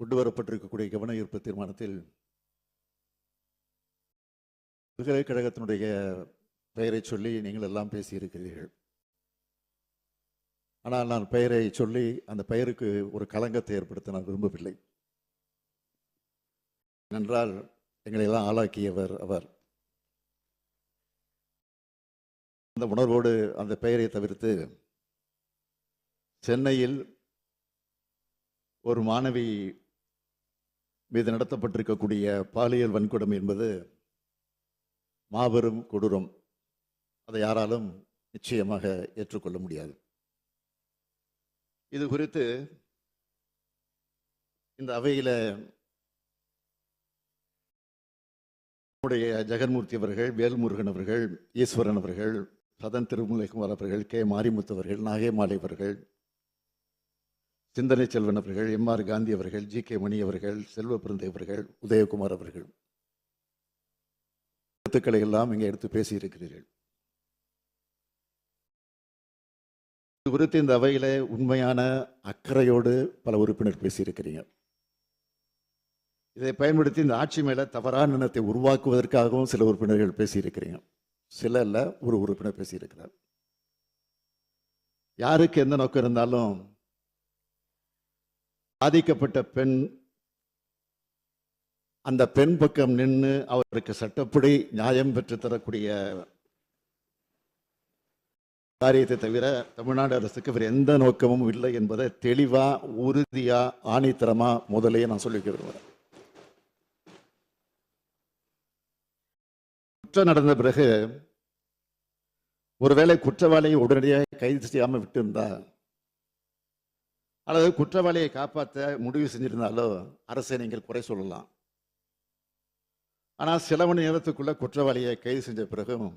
கொண்டு வரப்பட்டிருக்கக்கூடிய கவன ஈர்ப்பு தீர்மானத்தில் பல்கலைக்கழகத்தினுடைய பெயரை சொல்லி நீங்கள் எல்லாம் பேசியிருக்கிறீர்கள். ஆனால் நான் பெயரை சொல்லி அந்த பெயருக்கு ஒரு களங்கத்தை ஏற்படுத்த நான் விரும்பவில்லை. என்றால் எங்களை எல்லாம் ஆளாக்கியவர் அவர். அந்த உணர்வோடு அந்த பெயரை தவிர்த்து சென்னையில் ஒரு மாணவி மீது நடத்தப்பட்டிருக்கக்கூடிய பாலியல் வன்கொடுமை என்பது மாபெரும் கொடூரம். அதை யாராலும் நிச்சயமாக ஏற்றுக்கொள்ள முடியாது. இது குறித்து இந்த அவையில் நம்முடைய ஜெகன்மூர்த்தி அவர்கள் வேல்முருகன் அவர்கள் ஈஸ்வரன் அவர்கள் சதன் திருமலைக்குமார் அவர்கள் கே மாரிமுத்து அவர்கள் நாகேமாலை அவர்கள் சிந்தனை செல்வன் அவர்கள் எம் ஆர் காந்தி அவர்கள் ஜி கே மணி அவர்கள் செல்வ பிறந்தை அவர்கள் உதயகுமார் அவர்கள். கருத்துக்களை எல்லாம் இங்கே எடுத்து பேசியிருக்கிறீர்கள். இது குறித்து இந்த அவையில் உண்மையான அக்கறையோடு பல உறுப்பினர் பேசியிருக்கிறீங்க. இதை பயன்படுத்தி இந்த ஆட்சி மேல தவறான எண்ணத்தை உருவாக்குவதற்காகவும் சில உறுப்பினர்கள் பேசியிருக்கிறீங்க. சில இல்லை ஒரு உறுப்பினர் பேசியிருக்கிறார். யாருக்கு எந்த நோக்கம் இருந்தாலும் பாதிக்கப்பட்ட பெண் அந்த பெண் பக்கம் நின்று அவருக்கு சட்டப்படி நியாயம் பெற்று தரக்கூடிய காரியத்தை தவிர தமிழ்நாடு அரசுக்கு வேறு எந்த நோக்கமும் இல்லை என்பதை தெளிவா உறுதியா ஆணித்தரமா முதலையே நான் சொல்லிக்க விரும்புகிறேன் குற்றம் நடந்த பிறகு ஒருவேளை குற்றவாளியை உடனடியாக கைது செய்யாம விட்டு இருந்தா அல்லது குற்றவாளியை காப்பாற்ற முடிவு செஞ்சிருந்தாலோ அரசை நீங்கள் குறை சொல்லலாம். ஆனால் சில மணி நேரத்துக்குள்ள குற்றவாளியை கைது செஞ்ச பிறகும்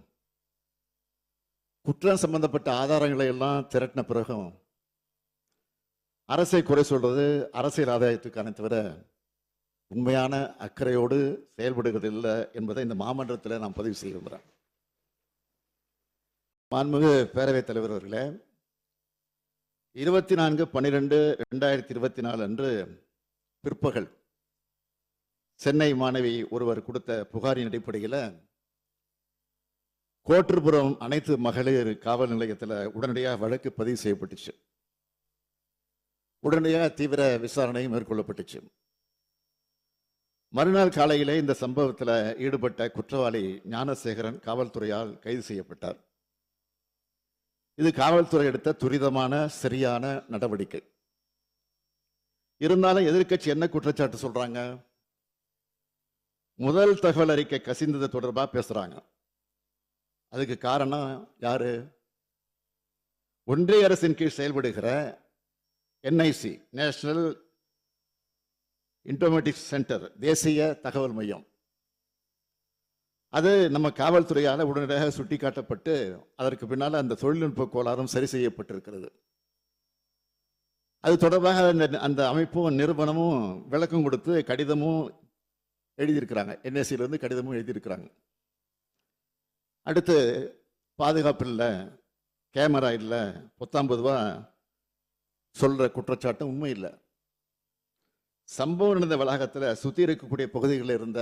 குற்றம் சம்பந்தப்பட்ட ஆதாரங்களை எல்லாம் திரட்டின பிறகும் அரசை குறை சொல்றது அரசியல் ஆதாயத்துக்கான தவிர உண்மையான அக்கறையோடு செயல்படுகிறது இல்லை என்பதை இந்த மாமன்றத்தில் நான் பதிவு செய்ய விரும்புகிறேன் மாண்புமிகு பேரவைத் தலைவர் அவர்களே இருபத்தி நான்கு பன்னிரெண்டு ரெண்டாயிரத்தி இருபத்தி நாலு அன்று பிற்பகல் சென்னை மாணவி ஒருவர் கொடுத்த புகாரின் அடிப்படையில் கோட்டுப்புறம் அனைத்து மகளிர் காவல் நிலையத்தில் உடனடியாக வழக்கு பதிவு செய்யப்பட்டுச்சு. உடனடியாக தீவிர விசாரணை மேற்கொள்ளப்பட்டுச்சு. மறுநாள் காலையிலே இந்த சம்பவத்தில் ஈடுபட்ட குற்றவாளி ஞானசேகரன் காவல்துறையால் கைது செய்யப்பட்டார். இது காவல்துறை எடுத்த துரிதமான சரியான நடவடிக்கை. இருந்தாலும் எதிர்க்கட்சி என்ன குற்றச்சாட்டு சொல்றாங்க? முதல் தகவல் அறிக்கை கசிந்தது தொடர்பாக பேசுறாங்க. அதுக்கு காரணம் யாரு? ஒன்றிய அரசின் கீழ் செயல்படுகிற என்ஐசி நேஷனல் இன்டோமேட்டிக் சென்டர் தேசிய தகவல் மையம். அது நம்ம காவல்துறையால் உடனடியாக சுட்டிக்காட்டப்பட்டு அதற்கு பின்னால் அந்த தொழில்நுட்ப கோளாறும் சரி செய்யப்பட்டிருக்கிறது. அது தொடர்பாக அந்த அந்த அமைப்பும் நிறுவனமும் விளக்கம் கொடுத்து கடிதமும் எழுதியிருக்கிறாங்க. என்எஸ்சியிலேருந்து கடிதமும் எழுதியிருக்கிறாங்க. அடுத்து பாதுகாப்பு இல்லை கேமரா இல்லை பத்தாம்பது ரூபா சொல்கிற குற்றச்சாட்டும் உண்மை இல்லை. சம்பவம் நடந்த வளாகத்தில் சுற்றி இருக்கக்கூடிய பகுதிகளில் இருந்த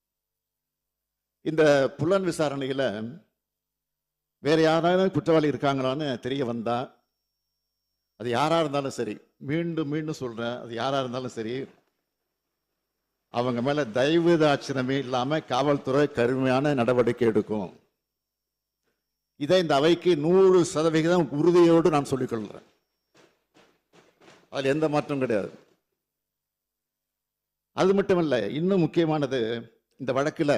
இந்த புலன் விசாரணையில் வேற யாராவது குற்றவாளி இருக்காங்களான்னு தெரிய வந்தா அது யாரா இருந்தாலும் சரி மீண்டும் மீண்டும் சொல்றேன் அது யாரா இருந்தாலும் சரி அவங்க மேல தயவு தாட்சணமே இல்லாம காவல்துறை கருமையான நடவடிக்கை எடுக்கும். இதை இந்த அவைக்கு நூறு சதவிகிதம் உறுதியோடு நான் சொல்லிக் கொள்கிறேன் அதில் எந்த மாற்றம் கிடையாது. அது மட்டுமல்ல இன்னும் முக்கியமானது இந்த வழக்கில்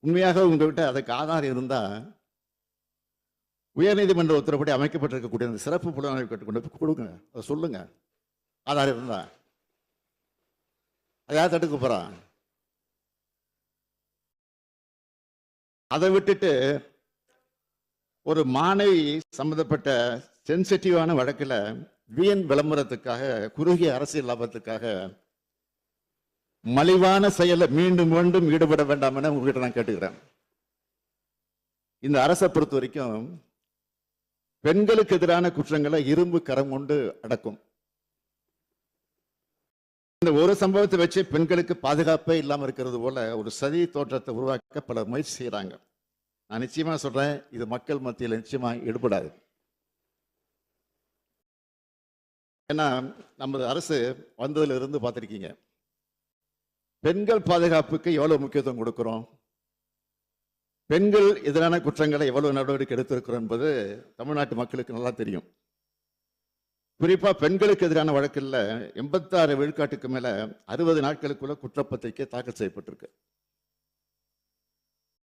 உண்மையாக உங்ககிட்ட அதுக்கு ஆதாரம் இருந்தால் உயர்நீதிமன்ற உத்தரப்படி அமைக்கப்பட்டிருக்கக்கூடிய அந்த சிறப்பு புலனாய்வு கட்டு கொண்டு கொடுங்க. அதை சொல்லுங்க. ஆதாரம் இருந்தா. அதை யார் தடுக்க போறான் அதை விட்டுட்டு ஒரு மாணவி சம்பந்தப்பட்ட சென்சிட்டிவான வழக்குல வீண் விளம்பரத்துக்காக குறுகிய அரசியல் லாபத்துக்காக மலிவான செயலை மீண்டும் மீண்டும் ஈடுபட வேண்டாம் என உங்ககிட்ட நான் கேட்டுக்கிறேன். இந்த அரசை பொறுத்த வரைக்கும் பெண்களுக்கு எதிரான குற்றங்களை இரும்பு கரம் கொண்டு அடக்கும். இந்த ஒரு சம்பவத்தை வச்சு பெண்களுக்கு பாதுகாப்பே இல்லாமல் இருக்கிறது போல ஒரு சதி தோற்றத்தை உருவாக்க பல முயற்சி செய்யறாங்க நான் நிச்சயமா சொல்றேன் இது மக்கள் மத்தியில் நிச்சயமா ஈடுபடாது. ஏன்னா நமது அரசு வந்ததுல இருந்து பார்த்துருக்கீங்க. பெண்கள் பாதுகாப்புக்கு எவ்வளவு முக்கியத்துவம் கொடுக்கிறோம்? பெண்கள் எதிரான குற்றங்களை எவ்வளவு நடவடிக்கை எடுத்திருக்கிறோம் என்பது தமிழ்நாட்டு மக்களுக்கு நல்லா தெரியும். குறிப்பா பெண்களுக்கு எதிரான வழக்கில் எண்பத்தாறு விழுக்காட்டுக்கு மேல அறுபது நாட்களுக்குள்ள குற்றப்பத்திரிக்கை தாக்கல் செய்யப்பட்டிருக்கு.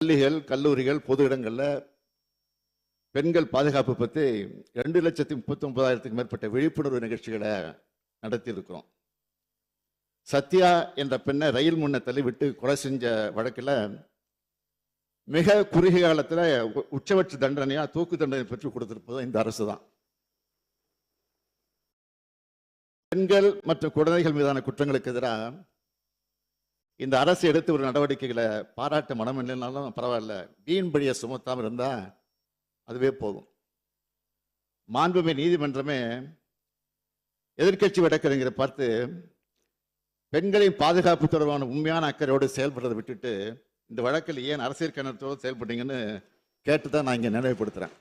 பள்ளிகள் கல்லூரிகள் பொது இடங்கள்ல பெண்கள் பாதுகாப்பு பற்றி ரெண்டு லட்சத்தி முப்பத்தி ஒன்பதாயிரத்துக்கு மேற்பட்ட விழிப்புணர்வு நிகழ்ச்சிகளை நடத்தியிருக்கிறோம். சத்யா என்ற பெண்ணை ரயில் முன்ன தள்ளி விட்டு கொலை செஞ்ச வழக்கில் மிக குறுகிய காலத்தில் உச்சபட்ச தண்டனையாக தூக்கு தண்டனை பெற்று கொடுத்திருப்பது இந்த அரசு தான் பெண்கள் மற்றும் குழந்தைகள் மீதான குற்றங்களுக்கு எதிராக இந்த அரசு எடுத்து ஒரு நடவடிக்கைகளை பாராட்ட மனம் இல்லைனாலும் பரவாயில்ல. வீண் பழியை சுமத்தாமல் இருந்தால் அதுவே போதும். மாண்புமை நீதிமன்றமே எதிர்க்கட்சி வழக்கறிஞரை பார்த்து பெண்களின் பாதுகாப்பு தொடர்பான உண்மையான அக்கறையோடு செயல்படுறதை விட்டுட்டு இந்த வழக்கில் ஏன் அரசியல் கணத்தோடு செயல்பட்டீங்கன்னு கேட்டு தான் நான் இங்கே நினைவுபடுத்துகிறேன்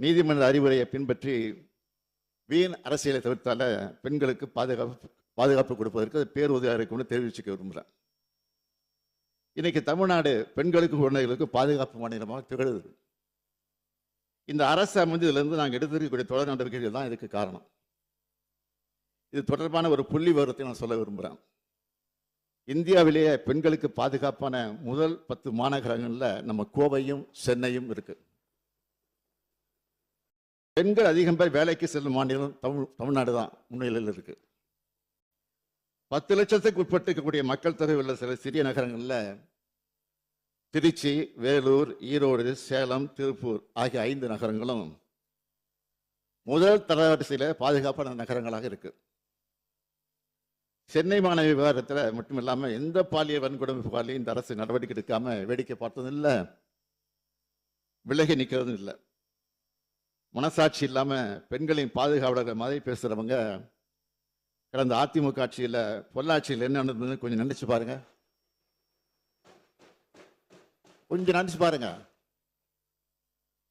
நீதிமன்ற அறிவுரையை பின்பற்றி வீண் அரசியலை தவிர்த்தால பெண்களுக்கு பாதுகாப்பு பாதுகாப்பு கொடுப்பதற்கு அது பேருதவியாக இருக்கும்னு தெரிவிச்சுக்க விரும்புகிறேன் இன்னைக்கு தமிழ்நாடு பெண்களுக்கும் குழந்தைகளுக்கும் பாதுகாப்பு மாநிலமாக திகழுது. இந்த அரசு அமைந்ததுலேருந்து நாங்கள் எடுத்திருக்கக்கூடிய தொடர் நடவடிக்கைகள் தான் இதுக்கு காரணம். இது தொடர்பான ஒரு புள்ளி விவரத்தை நான் சொல்ல விரும்புகிறேன் இந்தியாவிலேயே பெண்களுக்கு பாதுகாப்பான முதல் பத்து மாநகரங்களில் நம்ம கோவையும் சென்னையும் இருக்குது பெண்கள் அதிகம் பேர் வேலைக்கு செல்லும் மாநிலம் தமிழ் தமிழ்நாடு தான் முன்னிலையில் இருக்குது பத்து லட்சத்துக்கு உட்பட்டு இருக்கக்கூடிய மக்கள் தொகை உள்ள சில சிறிய நகரங்களில் திருச்சி வேலூர் ஈரோடு சேலம் திருப்பூர் ஆகிய ஐந்து நகரங்களும் முதல் தரவரிசையில் பாதுகாப்பான நகரங்களாக இருக்குது சென்னை மாணவி விவகாரத்தில் மட்டும் இல்லாமல் எந்த பாலியல் வன்கொடுமை புகாரிலையும் இந்த அரசு நடவடிக்கை எடுக்காமல் வேடிக்கை பார்த்ததும் இல்லை. விலகி நிற்கிறதும் இல்லை. மனசாட்சி இல்லாமல் பெண்களின் பாதுகாவலர்கள் மாதிரி பேசுகிறவங்க கடந்த அதிமுக ஆட்சியில் பொள்ளாச்சியில் என்ன நடந்ததுன்னு கொஞ்சம் நினச்சி பாருங்கள் கொஞ்சம் நினச்சி பாருங்க.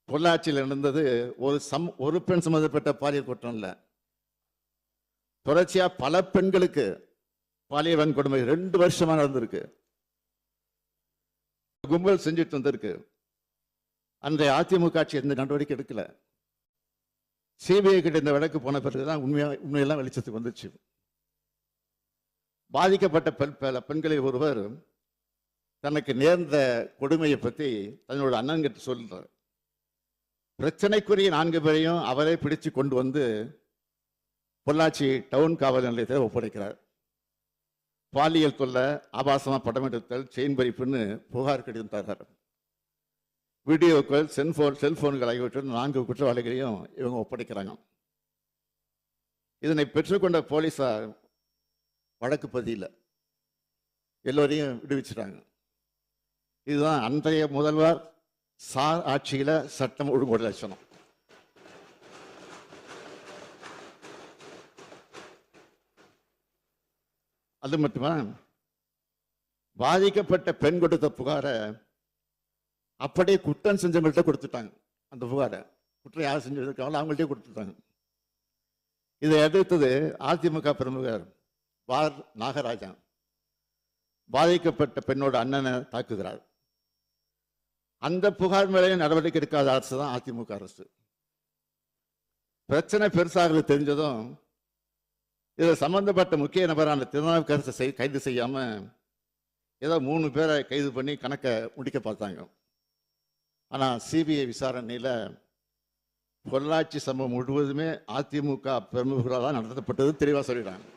பொள்ளாச்சியில் நடந்தது ஒரு சம் ஒரு பெண் சம்மந்தப்பட்ட பாலியல் குற்றம் இல்லை. தொடர்ச்சியா பல பெண்களுக்கு பாலியல் வன்கொடுமை ரெண்டு வருஷமா நடந்திருக்கு. கும்பல் செஞ்சுட்டு வந்திருக்கு. அன்றைய அதிமுக ஆட்சி எந்த நடவடிக்கை எடுக்கல. சிபிஐ கிட்ட இந்த வழக்கு போன பிறகுதான் உண்மையா உண்மையெல்லாம் வெளிச்சத்துக்கு வந்துச்சு. பாதிக்கப்பட்ட பெண் பல- பெண்களில் ஒருவர் தனக்கு நேர்ந்த கொடுமையை பற்றி தன்னோட அண்ணன் கிட்ட சொல்றார். பிரச்சனைக்குரிய நான்கு பேரையும் அவரே பிடிச்சு கொண்டு வந்து பொள்ளாச்சி டவுன் காவல் நிலையத்தை ஒப்படைக்கிறார். பாலியல் தொல்லை ஆபாசமாக படம் எடுத்தல் செயின் பறிப்புன்னு புகார் கடிதம் தர்றார். வீடியோக்கள் செல்போன் செல்போன்கள் ஆகியவற்றில் நான்கு குற்றவாளிகளையும் இவங்க ஒப்படைக்கிறாங்க. இதனை பெற்றுக்கொண்ட போலீஸார் வழக்கு பதியில் எல்லோரையும் விடுவிச்சிட்டாங்க. இதுதான் அன்றைய முதல்வர் சார் ஆட்சியில் சட்டம் ஒழுங்கோடு லட்சணம் அது மட்டுமா? பாதிக்கப்பட்ட பெண் கொடுத்த புகாரை அப்படியே குற்றம் செஞ்சவங்கள்ட்ட கொடுத்துட்டாங்க அந்த புகாரை. குற்றம் யார் செஞ்சிருக்காங்களோ அவங்கள்ட்டே கொடுத்துட்டாங்க. இதை எதிர்த்தது அதிமுக பிரமுகர் வார் நாகராஜன் பாதிக்கப்பட்ட பெண்ணோட அண்ணனை தாக்குகிறார். அந்த புகார் மேலேயே நடவடிக்கை எடுக்காத அரசு தான் அதிமுக அரசு. பிரச்சனை பெருசாகிறது தெரிஞ்சதும் இதில் சம்பந்தப்பட்ட முக்கிய நபரான திருநாவுக்கரசை செய் கைது செய்யாமல் ஏதோ மூணு பேரை கைது பண்ணி கணக்கை முடிக்க பார்த்தாங்க. ஆனால் சிபிஐ விசாரணையில் பொள்ளாச்சி சம்பவம் முழுவதுமே அதிமுக பிரமுகரால் தான் நடத்தப்பட்டது தெளிவாக சொல்லிடுறாங்க